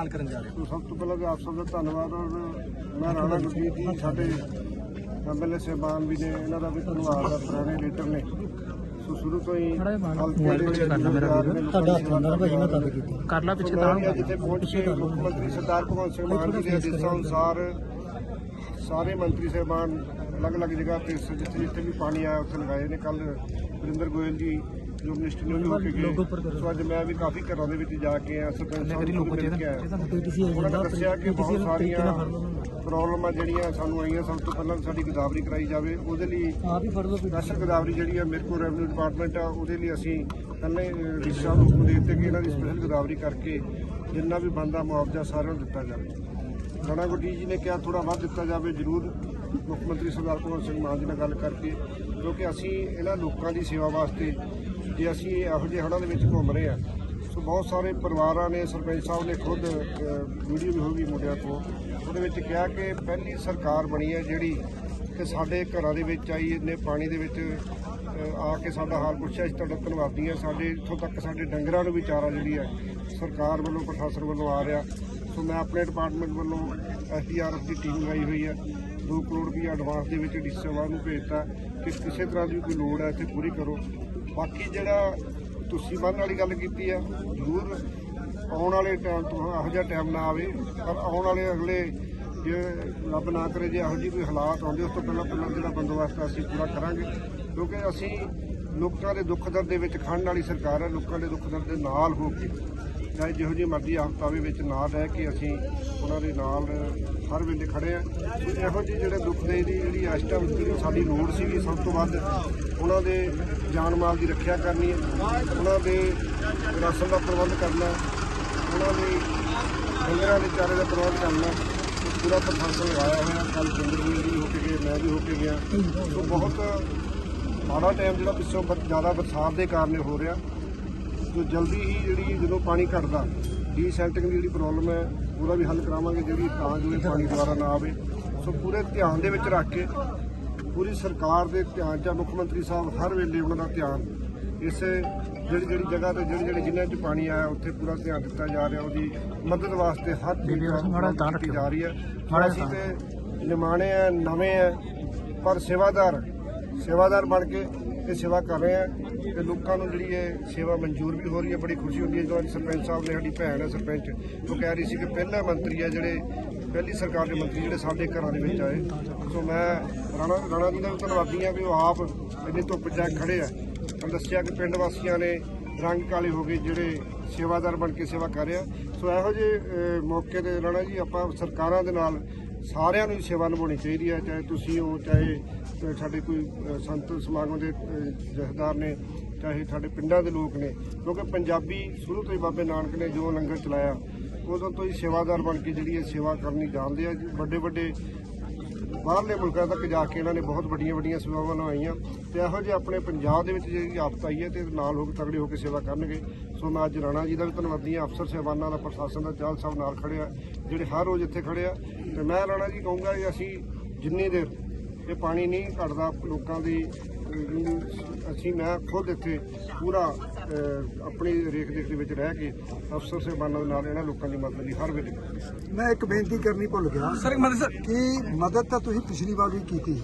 ਇਸਤੇਮਾਲ ਕਰਨ ਜਾ ਰਹੇ ਸੋ ਸਭ ਤੋਂ ਪਹਿਲਾਂ ਤਾਂ ਆਪ ਸਭ ਦਾ ਧੰਨਵਾਦ ਔਰ ਮੈਂ ਰਾਣਾ ਗੁਰਜੀਤ ਜੀ ਸਾਡੇ ਐਮਐਲਏ ਸਾਹਿਬਾਨ ਵੀ ਨੇ ਇਹਨਾਂ ਦਾ ਵੀ ਧੰਨਵਾਦ ਆ ਪੁਰਾਣੇ ਲੀਡਰ ਨੇ। ਸੋ ਸ਼ੁਰੂ ਤੋਂ ਹੀ ਤੁਹਾਡਾ ਹੱਥ ਅੰਦਰ ਭਾਈ ਮੈਂ ਤਦ ਕੀਤੀ। ਕਰ ਲਾ ਪਿੱਛੇ ਅੱਜ ਇੱਥੇ ਪਹੁੰਚ ਕੇ ਮੁੱਖ ਮੰਤਰੀ ਸਰਦਾਰ ਭਗਵੰਤ ਸਿੰਘ ਮਾਨ ਜੀ ਦੇ ਆਦੇਸ਼ਾਂ ਅਨੁਸਾਰ ਸਾਰੇ ਮੰਤਰੀ ਸਾਹਿਬਾਨ ਅਲੱਗ-ਅਲੱਗ ਜਗ੍ਹਾ ਤੇ ਜਿੱਥੇ ਜਿੱਥੇ ਵੀ ਪਾਣੀ ਆਇਆ ਉੱਥੇ ਲਗਾਏ ਨੇ। ਕੱਲ ਵਰਿੰਦਰ ਗੋਇਲ ਜੀ ਜੋ ਮਿਨਿਸਟਰ ਨੇ ਵੀ ਹੋ ਕੇ ਗਏ ਸੋ ਅੱਜ ਮੈਂ ਵੀ ਕਾਫੀ ਘਰਾਂ ਦੇ ਵਿੱਚ ਜਾ ਕੇ ਆ ਸਰਪੰਚ ਸਾਹਿਬ ਨੂੰ। ਵੀ ਮਿਲ ਕੇ ਆਇਆ ਉਹਨਾਂ ਨੇ ਦੱਸਿਆ ਕਿ ਬਹੁਤ ਸਾਰੀਆਂ ਪ੍ਰੋਬਲਮਾਂ ਜਿਹੜੀਆਂ ਸਾਨੂੰ ਆਈਆਂ ਸਭ ਤੋਂ ਪਹਿਲਾਂ ਸਾਡੀ ਗਦਾਵਰੀ ਕਰਾਈ ਜਾਵੇ ਉਹਦੇ ਲਈ ਫੜ ਲਓ ਸਪੈਸ਼ਲ ਗਦਾਵਰੀ ਜਿਹੜੀ ਹੈ ਮੇਰੇ ਕੋਲ ਰੈਵਨਿਊ ਡਿਪਾਰਟਮੈਂਟ ਆ ਉਹਦੇ ਲਈ ਅਸੀਂ ਪਹਿਲਾਂ ਰਿਸ਼ਾ ਨੂੰ ਹੁਕਮ ਦੇ ਦਿੱਤੇ ਕਿ ਇਹਨਾਂ ਦੀ ਸਪੈਸ਼ਲ ਗਦਾਵਰੀ ਕਰਕੇ ਜਿੰਨਾ ਵੀ ਬੰਦਾ ਮੁਆਵਜ਼ਾ ਸਾਰਿਆਂ ਨੂੰ ਦਿੱਤਾ ਜਾਵੇ। ਰਾਣਾ ਗੁੱਡੀ ਜੀ ਨੇ ਕਿਹਾ ਥੋੜਾ ਵੱਧ ਦਿੱਤਾ ਜਾਵੇ ਜ਼ਰੂਰ ਮੁੱਖ ਮੰਤਰੀ ਸਰਦਾਰ ਭਗਵੰਤ ਸਿੰਘ ਮਾਨ ਜੀ ਨਾਲ ਗੱਲ ਕਰਕੇ ਕਿਉਂਕਿ ਅਸੀਂ ਇਹਨਾਂ ਲੋਕਾਂ ਦੀ ਸੇਵਾ ਵਾਸਤੇ ਜੇ ਅਸੀਂ ਇਹੋ ਜਿਹੇ ਹੜ੍ਹਾਂ ਦੇ ਵਿੱਚ ਘੁੰਮ ਰਹੇ ਆ ਸੋ ਬਹੁਤ ਸਾਰੇ ਪਰਿਵਾਰਾਂ ਨੇ, ਸਰਪੰਚ ਸਾਹਿਬ ਨੇ ਖੁਦ ਵੀਡੀਓ ਵੀ ਹੋ ਮੁੰਡਿਆਂ ਤੋਂ। ਉਹਦੇ ਵਿੱਚ ਕਿਹਾ ਕਿ ਪਹਿਲੀ ਸਰਕਾਰ ਬਣੀ ਹੈ ਜਿਹੜੀ ਕਿ ਸਾਡੇ ਘਰਾਂ ਦੇ ਵਿੱਚ ਆਈ ਇਹਨੇ ਪਾਣੀ ਦੇ ਵਿੱਚ ਆ ਕੇ ਸਾਡਾ ਹਾਲ ਪੁੱਛਿਆ, ਅਸੀਂ ਤੁਹਾਡਾ ਧੰਨਵਾਦੀ ਹਾਂ। ਸਾਡੇ, ਇੱਥੋਂ ਤੱਕ ਸਾਡੇ ਡੰਗਰਾਂ ਨੂੰ ਵੀ ਚਾਰਾ ਜਿਹੜੀ ਹੈ, ਸਰਕਾਰ ਵੱਲੋਂ, ਪ੍ਰਸ਼ਾਸਨ ਵੱਲੋਂ ਆ ਰਿਹਾ। ਸੋ ਮੈਂ ਆਪਣੇ ਡਿਪਾਰਟਮੈਂਟ ਵੱਲੋਂ ਐਸਡੀਆਰਐਫ ਦੀ ਟੀਮ ਲਾਈ ਹੋਈ ਹੈ। 2 ਕਰੋੜ ਰੁਪਏ ਐਡਵਾਂਸ ਦੇ ਵਿੱਚ ਡੀਸੇਵਾ ਨੂੰ ਭੇਜਤਾ ਕਿ ਕਿਸੇ ਤਰ੍ਹਾਂ ਦੀ ਕੋਈ ਲੋੜ ਹੈ, ਇੱਥੇ ਪੂਰੀ ਕਰੋ। ਬਾਕੀ ਜਿਹੜਾ ਤੁਸੀਂ ਬੰਨ ਵਾਲੀ ਗੱਲ ਕੀਤੀ ਆ, ਜ਼ਰੂਰ ਆਉਣ ਵਾਲੇ ਟਾਈਮ ਤੋਂ ਇਹੋ ਜਿਹਾ ਟਾਈਮ ਨਾ ਆਵੇ, ਪਰ ਆਉਣ ਵਾਲੇ ਅਗਲੇ ਜੇ ਰੱਬ ਨਾ ਕਰੇ, ਜੇ ਇਹੋ ਜਿਹੀ ਕੋਈ ਹਾਲਾਤ ਆਉਂਦੇ, ਉਸ ਤੋਂ ਪਹਿਲਾਂ ਪਹਿਲਾਂ ਜਿਹੜਾ ਬੰਦੋਬਸਤ ਅਸੀਂ ਪੂਰਾ ਕਰਾਂਗੇ। ਕਿਉਂਕਿ ਅਸੀਂ ਲੋਕਾਂ ਦੇ ਦੁੱਖ ਦਰਦ ਦੇ ਵਿੱਚ ਖੜਨ ਵਾਲੀ ਸਰਕਾਰ ਹੈ ਲੋਕਾਂ ਦੇ ਦੁੱਖ ਦਰਦ ਦੇ ਨਾਲ ਹੋ ਕੇ। ਚਾਹੇ ਜਿਹੋ ਜਿਹੀ ਮਰਜ਼ੀ ਆਫਤ ਆਵੇ ਵਿੱਚ ਨਾਲ ਰਹਿ ਕੇ ਅਸੀਂ ਉਹਨਾਂ ਦੇ ਨਾਲ ਹਰ ਵੇਲੇ ਖੜੇ ਆ ਇਹੋ ਜਿਹੇ ਜਿਹੜੇ ਦੁੱਖ ਦੇ ਦੀ ਜਿਹੜੀ ਇਸ ਟਾਈਮ ਜਿਹੜੀ ਸਾਡੀ ਲੋੜ ਸੀਗੀ, ਸਭ ਤੋਂ ਵੱਧ ਉਹਨਾਂ ਦੇ ਜਾਨ ਮਾਲ ਦੀ ਰੱਖਿਆ ਕਰਨੀ ਹੈ। ਉਹਨਾਂ ਦੇ ਰਾਸ਼ਨ ਦਾ ਪ੍ਰਬੰਧ ਕਰਨਾ ਉਹਨਾਂ ਦੇ ਡੰਗਰਾਂ ਦੇ ਚਾਰੇ ਦਾ ਪ੍ਰਬੰਧ ਕਰਨਾ ਪੂਰਾ ਪ੍ਰਸ਼ਾਸਨ ਲਗਾਇਆ ਹੋਇਆ ਕੱਲ ਚੰਦਰ ਵੀ ਹੋ ਕੇ ਗਏ, ਮੈਂ ਵੀ ਹੋ ਕੇ ਗਿਆ। ਸੋ ਬਹੁਤ ਮਾੜਾ ਟਾਈਮ ਜਿਹੜਾ ਪਿੱਛੋਂ ਬ- ਜ਼ਿਆਦਾ ਬਰਸਾਤ ਦੇ ਕਾਰਨ ਹੋ ਰਿਹਾ। ਜੋ ਜਲਦੀ ਹੀ ਜਿਹੜੀ ਜਦੋਂ ਪਾਣੀ ਘਟਦਾ ਡੀਸੈਲਟਿੰਗ ਦੀ ਜਿਹੜੀ ਪ੍ਰੋਬਲਮ ਹੈ ਉਹਦਾ ਵੀ ਹੱਲ ਕਰਾਵਾਂਗੇ ਜਿਹੜੀ ਤਾਂ ਜੋ ਇਹ ਪਾਣੀ ਦੁਬਾਰਾ ਨਾ ਆਵੇ। ਸੋ ਪੂਰੇ ਧਿਆਨ ਦੇ ਵਿੱਚ ਰੱਖ ਕੇ ਪੂਰੀ ਸਰਕਾਰ ਦੇ ਧਿਆਨ 'ਚ ਆ, ਮੁੱਖ ਮੰਤਰੀ ਸਾਹਿਬ ਹਰ ਵੇਲੇ ਉਹਨਾਂ ਦਾ ਧਿਆਨ। ਇਸ ਜਿਹੜੀ ਜਿਹੜੀ ਜਗ੍ਹਾ ਤੇ ਜਿਹੜੀ ਜਿਹੜੀ ਜਿਨ੍ਹਾਂ 'ਚ ਪਾਣੀ ਆਇਆ ਉੱਥੇ ਪੂਰਾ ਧਿਆਨ ਦਿੱਤਾ ਜਾ ਰਿਹਾ ਉਹਦੀ ਮਦਦ ਵਾਸਤੇ ਹਰ ਚੀਜ਼ ਕੀਤੀ ਜਾ ਰਹੀ ਹੈ। ਅਸੀਂ ਤੇ ਨਿਮਾਣੇ ਆ ਨਵੇਂ ਆ ਪਰ ਸੇਵਾਦਾਰ ਸੇਵਾਦਾਰ ਬਣ ਕੇ ਇਹ ਸੇਵਾ ਕਰ ਰਹੇ ਆ ਤੇ ਲੋਕਾਂ ਨੂੰ ਜਿਹੜੀ ਇਹ ਸੇਵਾ ਮਨਜ਼ੂਰ ਵੀ ਹੋ ਰਹੀ ਹੈ, ਬੜੀ ਖੁਸ਼ੀ ਹੁੰਦੀ ਹੈ। ਜਦੋਂ ਅੱਜ ਸਰਪੰਚ ਸਾਹਿਬ ਨੇ ਸਾਡੀ ਭੈਣ ਹੈ ਸਰਪੰਚ, ਉਹ ਕਹਿ ਰਹੀ ਸੀ ਕਿ ਪਹਿਲਾ ਮੰਤਰੀ ਹੈ ਜਿਹੜੇ, ਪਹਿਲੀ ਸਰਕਾਰ ਦੇ ਮੰਤਰੀ ਜਿਹੜੇ ਸਾਡੇ ਘਰਾਂ ਦੇ ਵਿੱਚ ਆਏ। ਸੋ ਮੈਂ ਰਾਣਾ ਰਾਣਾ ਜੀ ਦਾ ਵੀ ਧੰਨਵਾਦੀ ਹਾਂ ਵੀ ਉਹ ਆਪ ਇੰਨੀ ਧੁੱਪ ਚ ਖੜੇ ਆ। ਮੈਂ ਦੱਸਿਆ ਕਿ ਪਿੰਡ ਵਾਸੀਆਂ ਨੇ ਰੰਗ ਕਾਲੇ ਹੋ ਗਏ ਜਿਹੜੇ ਸੇਵਾਦਾਰ ਬਣ ਕੇ ਸੇਵਾ ਕਰ ਰਿਹਾ ਸੋ ਇਹੋ ਜਿਹੇ ਮੌਕੇ ਤੇ ਰਾਣਾ ਜੀ ਆਪਾਂ ਸਰਕਾਰਾਂ ਦੇ ਨਾਲ ਸਾਰਿਆਂ ਨੂੰ ਹੀ ਸੇਵਾ ਨਿਭਾਉਣੀ ਚਾਹੀਦੀ ਹੈ, ਚਾਹੇ ਤੁਸੀਂ ਹੋ, ਚਾਹੇ ਸਾਡੇ ਕੋਈ ਸੰਤ ਸਮਾਗਮ ਦੇ ਜਥੇਦਾਰ ਨੇ, ਚਾਹੇ ਸਾਡੇ ਪਿੰਡਾਂ ਦੇ ਲੋਕ ਨੇ, ਕਿਉਂਕਿ ਪੰਜਾਬੀ ਸ਼ੁਰੂ ਤੋਂ ਹੀ ਬਾਬੇ ਨਾਨਕ ਨੇ ਜੋ ਲੰਗਰ ਚਲਾਇਆ, ਉਦੋਂ ਤੋਂ ਹੀ ਸੇਵਾਦਾਰ ਬਣ ਕੇ ਜਿਹੜੀ ਇਹ ਸੇਵਾ ਕਰਨੀ ਜਾਣਦੇ ਆ। ਵੱਡੇ ਵੱਡੇ ਬਾਹਰਲੇ ਮੁਲਕਾਂ ਤੱਕ ਜਾ ਕੇ ਇਹਨਾਂ ਨੇ ਬਹੁਤ ਵੱਡੀਆਂ ਵੱਡੀਆਂ ਸੇਵਾਵਾਂ ਨਿਭਾਈਆਂ ਤੇ ਇਹੋ ਜਿਹੇ ਆਪਣੇ ਪੰਜਾਬ ਦੇ ਵਿੱਚ ਜਿਹੜੀ ਆਫਤ ਆਈ ਹੈ ਤੇ ਨਾਲ ਹੋ ਕੇ ਤਗੜੇ ਹੋ ਕੇ ਸੇਵਾ ਕਰਨਗੇ। ਸੋ ਮੈਂ ਅੱਜ ਰਾਣਾ ਜੀ ਦਾ ਵੀ ਧੰਨਵਾਦੀ ਹਾਂ, ਅਫਸਰ ਸਹਿਬਾਨਾਂ ਦਾ, ਪ੍ਰਸ਼ਾਸਨ ਦਾ ਚਾਲ ਸਾਹਿਬ ਨਾਲ ਖੜੇ ਆ, ਜਿਹੜੇ ਹਰ ਰੋਜ਼ ਇੱਥੇ ਖੜੇ ਆ। ਤੇ ਮੈਂ ਰਾਣਾ ਜੀ ਕਹੂੰਗਾ ਕਿ ਅਸੀਂ ਜਿੰਨੀ ਦੇਰ ਇਹ ਪਾਣੀ ਨਹੀਂ ਘਟਦਾ ਲੋਕਾਂ ਦੀ ਅਸੀਂ ਮੈਂ ਖੁਦ ਇੱਥੇ ਪੂਰਾ ਆਪਣੀ ਰੇਖ ਦੇਖ ਦੇ ਵਿੱਚ ਰਹਿ ਕੇ ਅਫਸਰ ਸਹਿਬਾਨਾਂ ਦੇ ਨਾਲ ਇਹਨਾਂ ਲੋਕਾਂ ਦੀ ਮਦਦ ਲਈ ਹਰ ਵੇਲੇ। ਮੈਂ ਇੱਕ ਬੇਨਤੀ ਕਰਨੀ ਭੁੱਲ ਗਿਆ ਸਰ ਮਦਦ ਸਰ। ਕਿ ਮਦਦ ਤਾਂ ਤੁਸੀਂ ਪਿਛਲੀ ਵਾਰ ਵੀ ਕੀਤੀ